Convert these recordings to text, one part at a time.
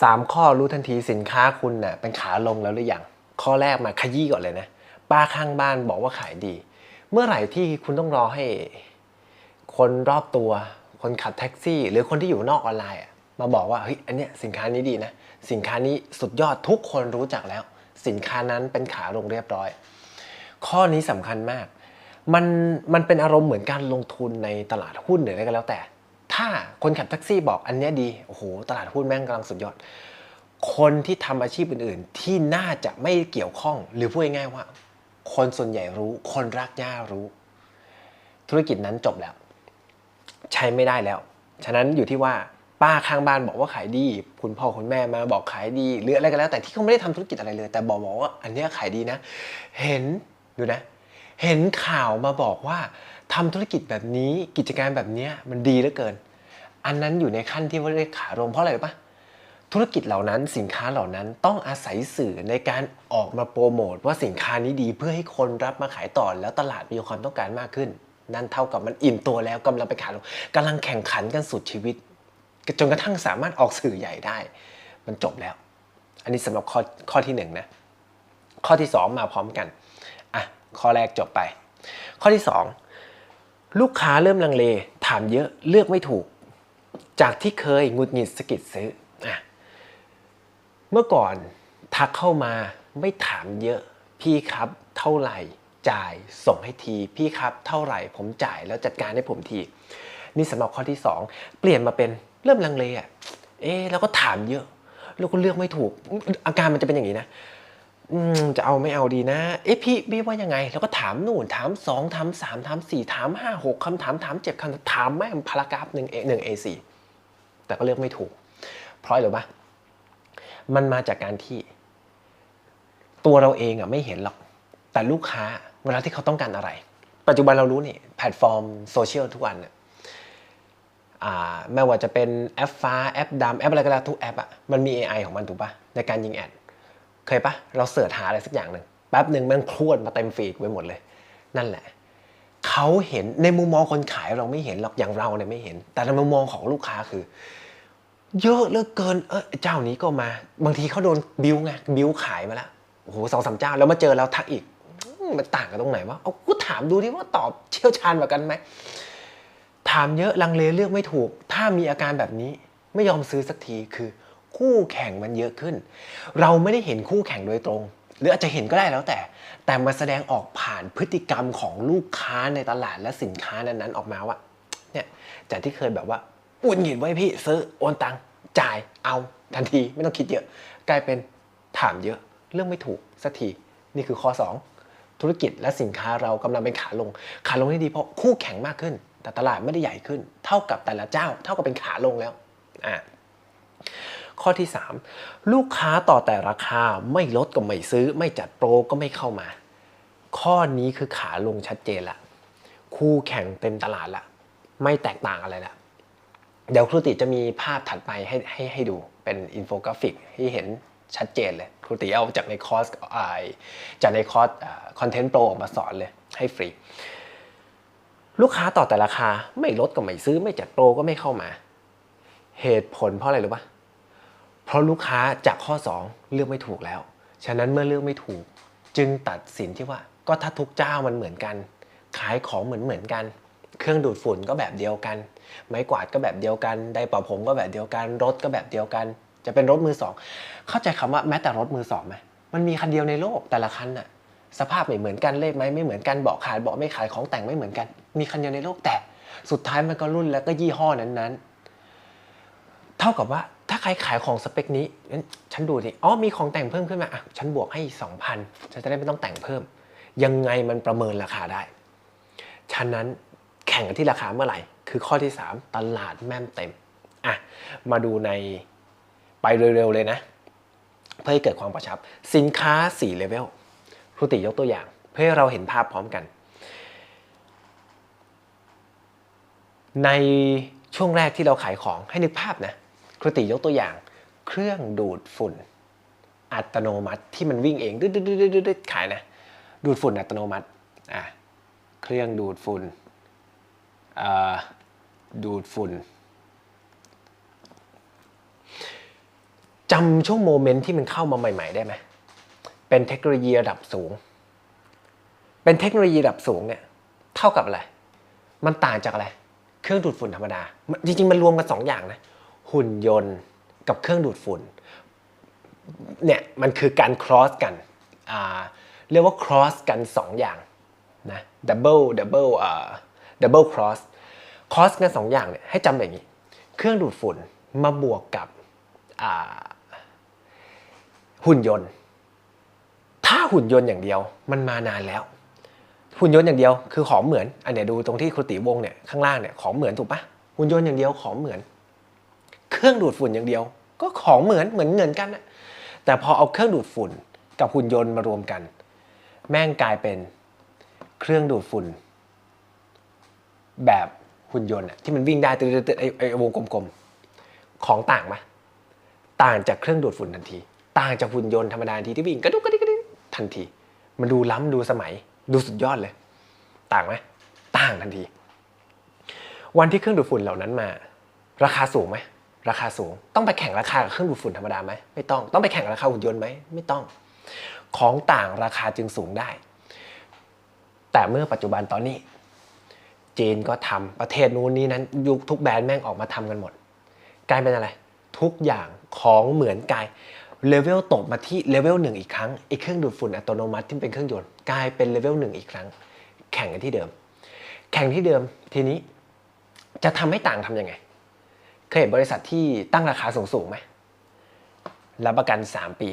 สามข้อรู้ทันทีสินค้าคุณเน่ะเป็นขาลงแล้วหรือยังข้อแรกมาขยี้ก่อนเลยนะ ป้าข้างบ้านบอกว่าขายดี เมื่อไหร่ที่คุณต้องรอให้ คนรอบตัว คนขับแท็กซี่ หรือคนที่อยู่นอกออนไลน์มาบอกว่าเฮ้ยอันเนี้ยสินค้านี้ดีนะ สินค้านี้สุดยอดทุกคนรู้จักแล้ว สินค้านั้นเป็นขาลงเรียบร้อย ข้อนี้สำคัญมาก มันมันเป็นอารมณ์เหมือนการลงทุนในตลาดหุ้นหรืออะไรก็แล้วแต่ ถ้าคนขับแท็กซี่บอกอันนี้ดี โอ้โห ตลาดหุ้นแม่งกำลังสุดยอด คนที่ทำอาชีพอื่น ๆ ที่น่าจะไม่เกี่ยวข้อง หรือพูดง่ายๆว่า คนส่วนใหญ่รู้ คนรักย่ารู้ ธุรกิจนั้นจบแล้ว ใช้ไม่ได้แล้ว ฉะนั้นอยู่ที่ว่าป้าข้างบ้านบอกว่าขายดี คุณพ่อคุณแม่มาบอกขายดี หรืออะไรก็แล้ว แต่ที่เขาไม่ได้ทำธุรกิจอะไรเลย แต่บอกบอกว่าอันนี้ขายดีนะ เห็นดูนะ เห็นข่าวมาบอกว่าทำธุรกิจแบบนี้กิจการแบบนี้มันดีเหลือเกิน อันนั้นอยู่ในขั้นที่ว่าเรียกขาลงเพราะอะไรรู้ปะธุรกิจเหล่านั้นสินค้าเหล่านั้นต้องอาศัยสื่อในการออกมาโปรโมทว่าสินค้านี้ดีเพื่อให้คนรับมาขายต่อแล้วตลาดมีความต้องการมากขึ้น นั่นเท่ากับมันอิ่มตัวแล้วกำลังไปขาลงกำลังแข่งขันกันสุดชีวิตจนกระทั่งสามารถออกสื่อใหญ่ได้ มันจบแล้ว อันนี้สำหรับข้อข้อที่หนึ่งนะข้อที่สองมาพร้อมกันอะข้อแรกจบไป ข้อที่สองลูกค้าเริ่มลังเลถามเยอะเลือกไม่ถูก จากที่เคยงุดหงิดสะกิดซื้ออเมื่อก่อนทักเข้ามาไม่ถามเยอะพี่ครับเท่าไหร่จ่ายส่งให้ที พี่ครับเท่าไหร่ผมจ่ายแล้วจัดการให้ผมที นี่สำหรับข้อที่ 2 เปลี่ยนมาเป็นเริ่มลังเลอะเอ๊แล้วก็ถามเยอะ แล้วก็เลือกไม่ถูก อาการมันจะเป็นอย่างนี้นะจะเอาไม่เอาดีนะ เอ๊ะพี่พี่ว่ายังไง แล้วก็ถามนู่นถามสองถามสามถามสี่ถามห้าหกคำถามถามเจ็ดคำถามแม่งพารากราฟหนึ่งเอหนึ่งเอสี่ แต่ก็เลือกไม่ถูก เพราะอะไรรู้ปะมันมาจากการที่ ตัวเราเองอะไม่เห็นหรอก แต่ลูกค้าเวลาที่เขาต้องการอะไร ปัจจุบันเรารู้นี่แพลตฟอร์มโซเชียลทุกวันเนี่ยอ่าไม่ว่าจะเป็นแอปฟ้าแอปดำแอปอะไรก็แล้วทุกแอปอะมันมี AI ของมันถูกปะในการยิงแอดเคยปะเราเสิร์ชหาอะไรสักอย่างหนึ่งแป๊บหนึ่งมันพรวดมาเต็มฟีดไว้หมดเลย นั่นแหละ เขาเห็นในมุมมองคนขายเราไม่เห็นหรอกอย่างเราเนี่ยไม่เห็น แต่ในมุมมองของลูกค้าคือ เยอะเหลือเกินเออเจ้านี้ก็มา บางทีเขาโดนบิวไงบิวขายมาแล้วโอ้โหสองสามเจ้าแล้วมาเจอเราทักอีกมมันต่างกันตรงไหนวะเอากูถามดูดิว่าตอบเชี่ยวชาญกว่ากันไหมถามเยอะลังเลเลือกไม่ถูก ถ้ามีอาการแบบนี้ไม่ยอมซื้อสักทีคือ คู่แข่งมันเยอะขึ้น เราไม่ได้เห็นคู่แข่งโดยตรง หรืออาจจะเห็นก็ได้แล้วแต่ แต่มาแสดงออกผ่านพฤติกรรมของลูกค้าในตลาดและสินค้านั้นๆออกมาว่าเนี่ยจากที่เคยแบบว่าอุ่นหงิดไว้พี่ซื้อโอนตังจ่ายเอาทันทีไม่ต้องคิดเยอะ กลายเป็นถามเยอะ เรื่องไม่ถูกสักทีนี่คือข้อ 2 ธุรกิจและสินค้าเรากำลังเป็นขาลง ขาลงที่ดีเพราะคู่แข่งมากขึ้น แต่ตลาดไม่ได้ใหญ่ขึ้น เท่ากับแต่ละเจ้า เท่ากับเป็นขาลงแล้วอ่า ข้อที่ 3 ลูกค้าต่อแต่ราคาไม่ลดก็ไม่ซื้อ ไม่จัดโปรก็ไม่เข้ามา ข้อนี้คือขาลงชัดเจนละคู่แข่งเต็มตลาดละไม่แตกต่างอะไรละเดี๋ยวครูติจะมีภาพถัดไปให้ให้ให้ดูเป็นอินโฟกราฟิกให้เห็นชัดเจนเลยครูติเอาจากในคอร์สอจากในคอร์สคอนเทนต์โปรออกมาสอนเลยให้ฟรี ลูกค้าต่อแต่ราคาไม่ลดก็ไม่ซื้อ ไม่จัดโปรก็ไม่เข้ามา เหตุผลเพราะอะไรรู้ปะ เพราะลูกค้าจากข้อ 2 เลือกไม่ถูกแล้ว ฉะนั้นเมื่อเลือกไม่ถูก จึงตัดสินที่ว่าก็ถ้าทุกเจ้ามันเหมือนกัน ขายของเหมือนเหมือนกัน เครื่องดูดฝุ่นก็แบบเดียวกัน ไม้กวาดก็แบบเดียวกัน ไดเป่าผมก็แบบเดียวกัน รถก็แบบเดียวกัน จะเป็นรถมือสอง เข้าใจคำว่าแม้แต่รถมือสองไหมมันมีคันเดียวในโลกแต่ละคันน่ะ สภาพไม่เหมือนกันเลขไหมไม่เหมือนกันเบาะขาดเบาะไม่ขายของแต่งไม่เหมือนกัน มีคันเดียวในโลกแต่สุดท้ายมันก็รุ่นแล้วก็ยี่ห้อนั้นๆ เท่ากับว่า ถ้าใครขายของสเปคนี้งั้นฉันดูดิอ๋อมีของแต่งเพิ่มขึ้นมาอะฉันบวกให้สองพันฉันจะได้ไม่ต้องแต่งเพิ่ม ยังไงมันประเมินราคาได้ ฉะนั้นแข่งกันที่ราคาเมื่อไหร่ คือข้อที่ 3 ตลาดแม่มเต็มอะมาดูในไปเร็วๆเลยนะ เพื่อให้เกิดความกระชับ สินค้า4เลเวลครูติยกตัวอย่าง เพื่อให้เราเห็นภาพพร้อมกัน ในช่วงแรกที่เราขายของให้นึกภาพนะ ครูติยกตัวอย่าง เครื่องดูดฝุ่น อัตโนมัติที่มันวิ่งเองดืดๆๆๆขายนะ ดูดฝุ่นอัตโนมัติอะเครื่องดูดฝุ่นอ่าดูดฝุ่นจำช่วงโมเมนต์ที่มันเข้ามาใหม่ ๆ ได้ไหม เป็นเทคโนโลยีระดับสูง เป็นเทคโนโลยีระดับสูงเนี่ยเท่ากับอะไร มันต่างจากอะไร เครื่องดูดฝุ่นธรรมดา จริง ๆ มันรวมกันสองอย่างนะ หุ่นยนต์กับเครื่องดูดฝุ่นเนี่ยมันคือการ cross กันเรียกว่า cross กันสองอย่างนะ double double อ่า double cross cross กันสองอย่างเนี่ยให้จำแบบนี้ เครื่องดูดฝุ่นมาบวกกับหุ่นยนต์ ถ้าหุ่นยนต์อย่างเดียวมันมานานแล้ว หุ่นยนต์อย่างเดียวคือของเหมือน อันเนี้ยดูตรงที่ครูติวงเนี่ยข้างล่างเนี่ยของเหมือนถูกปะหุ่นยนต์อย่างเดียวของเหมือน เครื่องดูดฝุ่นอย่างเดียว ก็ของเหมือนเหมือนเหมือนกันนะแต่พอเอาเครื่องดูดฝุ่นกับหุ่นยนต์มารวมกัน แม่งกลายเป็นเครื่องดูดฝุ่น แบบหุ่นยนต์ที่มันวิ่งได้ตืดๆไอ้ไอวงกลมๆของต่างไหมต่างจากเครื่องดูดฝุ่นทันที ต่างจากหุ่นยนต์ธรรมดาทีที่วิ่งกระดุกกระดิกกระดิกทันที มันดูล้ำดูสมัย ดูสุดยอดเลย ต่างไหมต่างทันที วันที่เครื่องดูดฝุ่นเหล่านั้นมา ราคาสูงไหม ราคาสูง ต้องไปแข่งราคากับเครื่องดูดฝุ่นธรรมดาไหมไม่ต้องต้องไปแข่งราคาหุ่นยนต์ไหมไม่ต้อง ของต่างราคาจึงสูงได้ แต่เมื่อปัจจุบันตอนนี้ จีนก็ทำประเทศนู้นนี้นั้นยุคทุกแบรนด์แม่งออกมาทำกันหมด กลายเป็นอะไร ทุกอย่างของเหมือนกายเลเวลตกมาที่เลเวลหนึ่งอีกครั้งไอ้เครื่องดูดฝุ่นอัตโนมัติที่เป็นเครื่องยนต์กลายเป็นเลเวลหนึ่งอีกครั้ง แข่งกันที่เดิม แข่งที่เดิมทีนี้จะทำให้ต่างทำยังไง เคยเห็นบริษัทที่ตั้งราคาสูงสูงๆไหมรับประกัน 3 ปี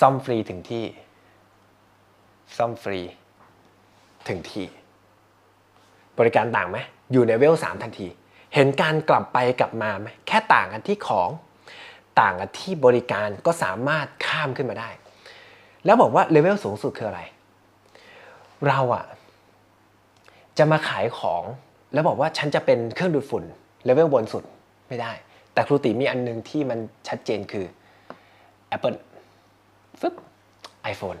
ซ่อมฟรีถึงที่ ซ่อมฟรีถึงที่ บริการต่างไหมอยู่ในเวล 3 ทันที เห็นการกลับไปกลับมาไหมแค่ต่างกันที่ของต่างกันที่บริการก็สามารถข้ามขึ้นมาได้ แล้วบอกว่าเลเวลสูงสุดคืออะไร เราอะจะมาขายของ แล้วบอกว่าฉันจะเป็นเครื่องดูดฝุ่นเลเวลบนสุดไม่ได้ แต่ครูติมีอันหนึงที่มันชัดเจนคือ Apple ฟึบ iPhone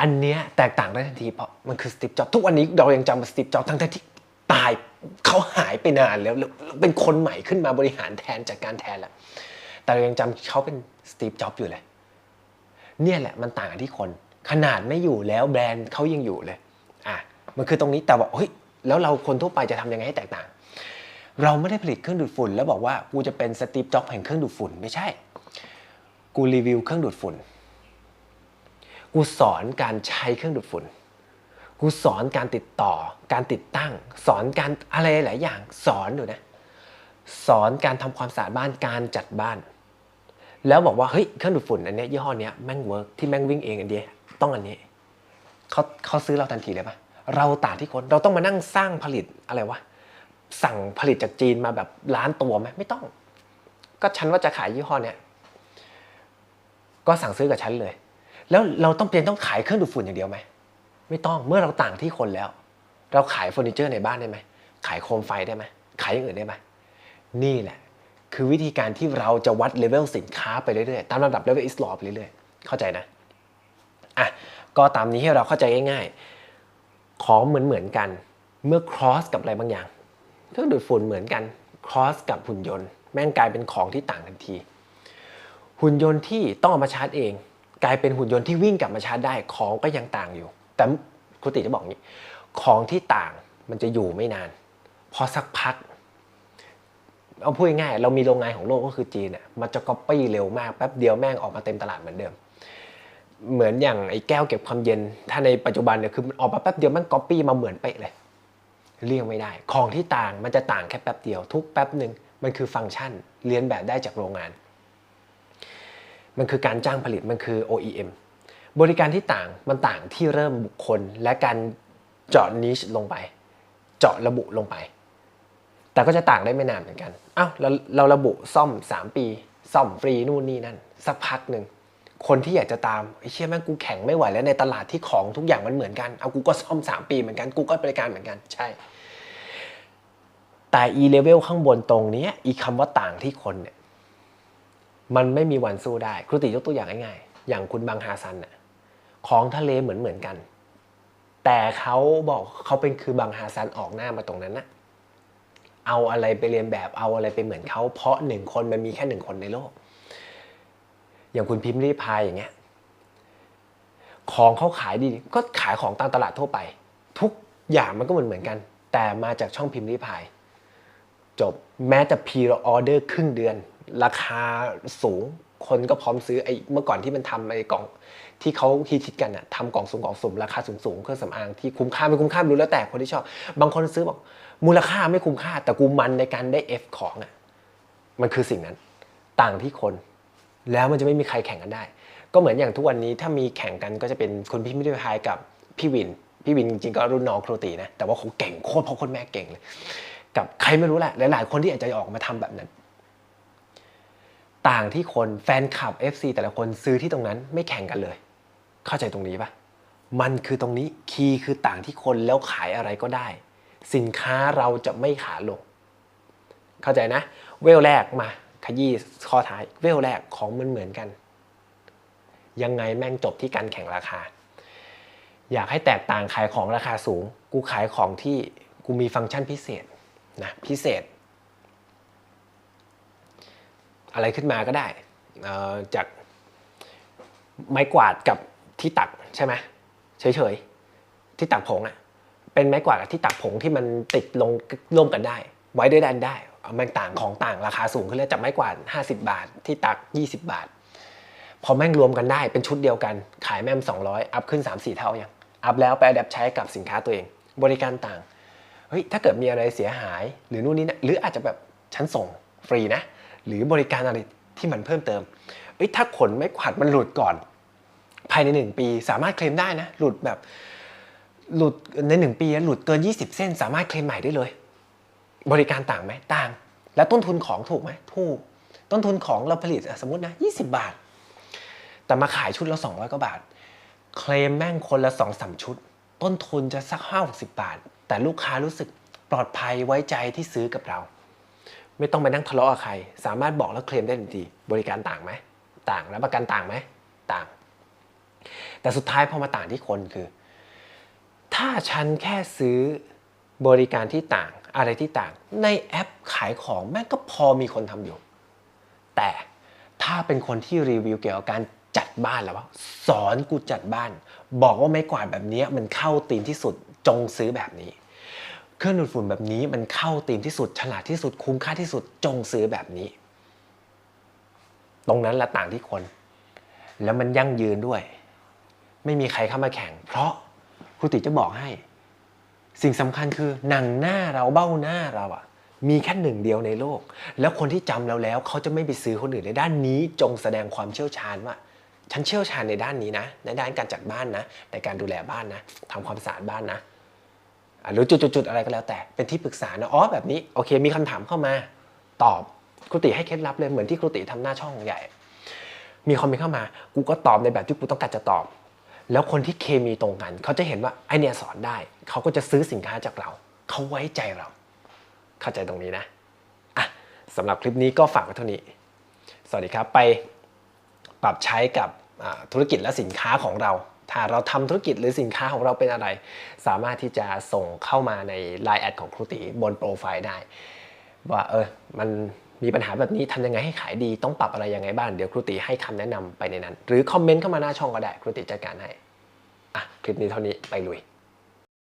อันเนี้ยแตกต่างได้ทันทีเพราะมันคือสตีฟจ็อบทุกวันนี้เรายังจำสตีฟจ็อบทั้งที่ตายเขาหายไปนานแล้วแล้วเป็นคนใหม่ขึ้นมาบริหารแทนจากการแทนแล้วแต่เรายังจำเขาเป็นสตีฟจ็อบอยู่เลย เนี่ยแหละมันต่างกันที่คน ขนาดไม่อยู่แล้วแบรนด์เขายังอยู่เลย อะ มันคือตรงนี้แต่ว่าเฮ้ย แล้วเราคนทั่วไปจะทำยังไงให้แตกต่าง เราไม่ได้ผลิตเครื่องดูดฝุ่น แล้วบอกว่ากูจะเป็นสตีฟจ็อบแห่งเครื่องดูดฝุ่นไม่ใช่ กูรีวิวเครื่องดูดฝุ่น กูสอนการใช้เครื่องดูดฝุ่น กูสอนการติดต่อ การติดตั้ง สอนการอะไรหลายอย่าง สอนอยู่นะ สอนการทำความสะอาดบ้าน การจัดบ้าน แล้วบอกว่าเฮ้ยเครื่องดูดฝุ่นอันเนี้ยยี่ห้อเนี้ยแม่งเวิร์กที่แม่งวิ่งเองอันเดียต้องอันนี้เขาเขาซื้อเราทันทีเลยปะ เราต่างที่คนเราต้องมานั่งสร้างผลิตอะไรวะสั่งผลิตจากจีนมาแบบล้านตัวไหมไม่ต้อง ก็ฉันว่าจะขายยี่ห้อเนี้ยก็สั่งซื้อกับฉันเลย แล้วเราต้องเป็นต้องขายเครื่องดูดฝุ่นอย่างเดียวไหมไม่ต้องเมื่อเราต่างที่คนแล้ว เราขายเฟอร์นิเจอร์ในบ้านได้ไหมขายโคมไฟได้ไหมขายอย่างอื่นได้ไหมนี่แหละ คือวิธีการที่เราจะวัดเลเวลสินค้าไปเรื่อยๆตามลำดับเลเวลอิสลอไปเรื่อยๆเข้าใจนะอะก็ตามนี้ให้เราเข้าใจง่ายๆ ของเหมือนเหมือนๆกัน เมื่อ cross กับอะไรบางอย่างเครื่องดูดฝุ่นเหมือนกัน cross กับหุ่นยนต์ แม่งกลายเป็นของที่ต่างทันที หุ่นยนต์ที่ต้องเอามาชาร์จเอง กลายเป็นหุ่นยนต์ที่วิ่งกลับมาชาร์จได้ของก็ยังต่างอยู่ แต่ครูติจะบอกงี้ ของที่ต่างมันจะอยู่ไม่นาน พอสักพักเอาพูดง่ายเรามีโรงงานของโลกก็คือจีนเนี่ยมันจะก๊อปปี้เร็วมากแป๊บเดียวแม่งออกมาเต็มตลาดเหมือนเดิม เหมือนอย่างไอ้แก้วเก็บความเย็น ถ้าในปัจจุบันเนี่ยคือมันออกมาแป๊บเดียวม่งก๊อปปี้มาเหมือนเป๊ะเลย เลี่ยงไม่ได้ ของที่ต่างมันจะต่างแค่แป๊บเดียว ทุกแป๊บหนึ่งมันคือฟังก์ชันเรียนแบบได้จากโรงงาน มันคือการจ้างผลิตมันคือ OEM บริการที่ต่างมันต่างที่เริ่มบุคคล และการเจาะนิชลงไป เจาะระบุลงไป แต่ก็จะต่างได้ไม่นานเหมือนกันเอ้าเราเราระบุซ่อม 3 ปี ซ่อมฟรีนู่นนี่นั่น สักพักหนึ่ง คนที่อยากจะตามไอ้เชี่ยแม่งกูแข่งไม่ไหวแล้วในตลาดที่ของทุกอย่างมันเหมือนกันเอากูก็ซ่อม 3 ปีเหมือนกันกูก็บริการเหมือนกันใช่ แต่ e level ข้างบนตรงนี้อีคำว่าต่างที่คนเนี่ยมันไม่มีวันสู้ได้ ครูติยกตัวอย่างง่ายๆอย่างคุณบางฮาซันน่ะของทะเลเหมือนเหมือนกัน แต่เขาบอกเขาเป็นคือบางฮาซันออกหน้ามาตรงนั้นนะเอาอะไรไปเรียนแบบเอาอะไรไปเหมือนเขาเพราะหนึ่งคนมันมีแค่หนึ่งคนในโลก อย่างคุณพิมพ์รีพายอย่างเงี้ยของเขาขายดีก็ขายของตามตลาดทั่วไป ทุกอย่างมันก็เหมือนเหมือนกัน แต่มาจากช่องพิมพ์รีพายจบแม้แต่พีรออเดอร์ครึ่งเดือน ราคาสูงคนก็พร้อมซื้อไอ้เมื่อก่อนที่มันทำไอ้กล่องที่เขาฮิตกันอะทำกล่องสูงกล่องสุ่มราคาสูงๆเครื่องสำอางที่คุ้มค่าไม่คุ้มค่าไม่รู้แล้วแต่คนที่ชอบ บางคนซื้อบอกมูลค่าไม่คุ้มค่า แต่กูมันในการได้ F ของอะมันคือสิ่งนั้น ต่างที่คน แล้วมันจะไม่มีใครแข่งกันได้ ก็เหมือนอย่างทุกวันนี้ถ้ามีแข่งกันก็จะเป็นคนพี่ม่ได้พายกับพี่วิน พี่วินจริงๆก็รุ่นน้องครูตีนะ แต่ว่าเขาเก่งโคตรพ่อโคตรแม่เก่งเลย กับใครไม่รู้แหละ หลายๆ คนที่อาจจะออกมาทำแบบนั้น ต่างที่คนแฟนคลับ FC แต่ละคนซื้อที่ตรงนั้นไม่แข่งกันเลย เข้าใจตรงนี้ปะมันคือตรงนี้คีย์คือต่างที่คนแล้วขายอะไรก็ได้ สินค้าเราจะไม่ขาลง เข้าใจนะ เวลแรกมา ยี้ข้อท้ายเวลแรกของมันเหมือนกัน ยังไงแม่งจบที่การแข่งราคา อยากให้แตกต่างขายของราคาสูง กูขายของที่กูมีฟังก์ชันพิเศษนะพิเศษ อะไรขึ้นมาก็ได้จากไม้กวาดกับที่ตักใช่ไหมเฉยๆ ที่ตักผงอะเป็นไม้กวาดกับที่ตักผงที่มันติดลงร่วมกันได้ ไว้ด้วยกันได้ มันต่างของต่างราคาสูงขึ้นแล้วจากไม้กวาด50 บาท ที่ตัก 20 บาท พอแม่งรวมกันได้เป็นชุดเดียวกัน ขายแม่ม 200 อัพขึ้น 3-4 เท่ายังอัพแล้วไปอัดแอปใช้กับสินค้าตัวเอง บริการต่างเฮ้ยถ้าเกิดมีอะไรเสียหาย หรือนู่นนี่นะหรืออาจจะแบบฉันส่งฟรีนะ หรือบริการอะไรที่มันเพิ่มเติมเอ้ยถ้าขนไม่ขวัดมันหลุดก่อน ภายในหนึ่งปีสามารถเคลมได้นะ หลุดแบบหลุดในหนึ่งปีหลุดเกิน 20 เส้น สามารถเคลมใหม่ได้เลย บริการต่างไหมต่าง แล้วต้นทุนของถูกไหมถูก ต้นทุนของเราผลิตสมมตินะ 20 บาท แต่มาขายชุดละ200กว่าบาท เคลมแม่งคนละ2อสชุด ต้นทุนจะสักห้าหกสิบาท แต่ลูกค้ารู้สึกปลอดภัยไว้ใจที่ซื้อกับเรา ไม่ต้องไปนั่งทะเลาะกับใคร สามารถบอกแล้วเคลมได้ทันทีบริการต่างไหมต่างแล้วประกันต่างไหมต่าง แต่สุดท้ายพอมาต่างที่คนคือ ถ้าฉันแค่ซื้อบริการที่ต่าง อะไรที่ต่าง ในแอปขายของแม่งก็พอมีคนทำอยู่ แต่ถ้าเป็นคนที่รีวิวเกี่ยวกับการจัดบ้านแล้วว่าสอนกูจัดบ้าน บอกว่าไม้กวาดแบบนี้มันเข้าธีมที่สุดจงซื้อแบบนี้ เครื่องดูดฝุ่นแบบนี้มันเข้าธีมที่สุดฉลาดที่สุดคุ้มค่าที่สุดจงซื้อแบบนี้ ตรงนั้นละต่างที่คน แล้วมันยั่งยืนด้วย ไม่มีใครเข้ามาแข่ง เพราะครูติจะบอกให้ สิ่งสำคัญคือหนังหน้าเราเบ้าหน้าเราอะมีแค่หนึ่งเดียวในโลก แล้วคนที่จำเราแล้วเขาจะไม่ไปซื้อคนอื่นในด้านนี้ จงแสดงความเชี่ยวชาญว่า ฉันเชี่ยวชาญในด้านนี้นะ ในด้านการจัดบ้านนะ ในการดูแลบ้านนะทำความสะอาดบ้านนะหรือจุดๆอะไรก็แล้วแต่เป็นที่ปรึกษานะอ๋อแบบนี้โอเค มีคำถามเข้ามา ตอบครูติให้เคล็ดลับเลยเหมือนที่ครูติทำหน้าช่องใหญ่ มีคอมเมนต์เข้ามา กูก็ตอบในแบบที่กูต้องการจะตอบ แล้วคนที่เคมีตรงกัน เขาจะเห็นว่าไอเนี่ยสอนได้ เขาก็จะซื้อสินค้าจากเรา เขาไว้ใจเรา เข้าใจตรงนี้นะอะสำหรับคลิปนี้ก็ฝากไว้เท่านี้ สวัสดีครับไปปรับใช้กับธุรกิจและสินค้าของเรา ถ้าเราทำธุรกิจหรือสินค้าของเราเป็นอะไร สามารถที่จะส่งเข้ามาใน Line แอดของครูตีบนโปรไฟล์ได้ ว่าเออมัน มีปัญหาแบบนี้ทำยังไงให้ขายดีต้องปรับอะไรยังไงบ้างเดี๋ยวครูตีให้คำแนะนำไปในนั้น หรือคอมเมนต์เข้ามาหน้าช่องก็ได้ครูตีจัดการให้อะคลิปนี้เท่านี้ไปลุย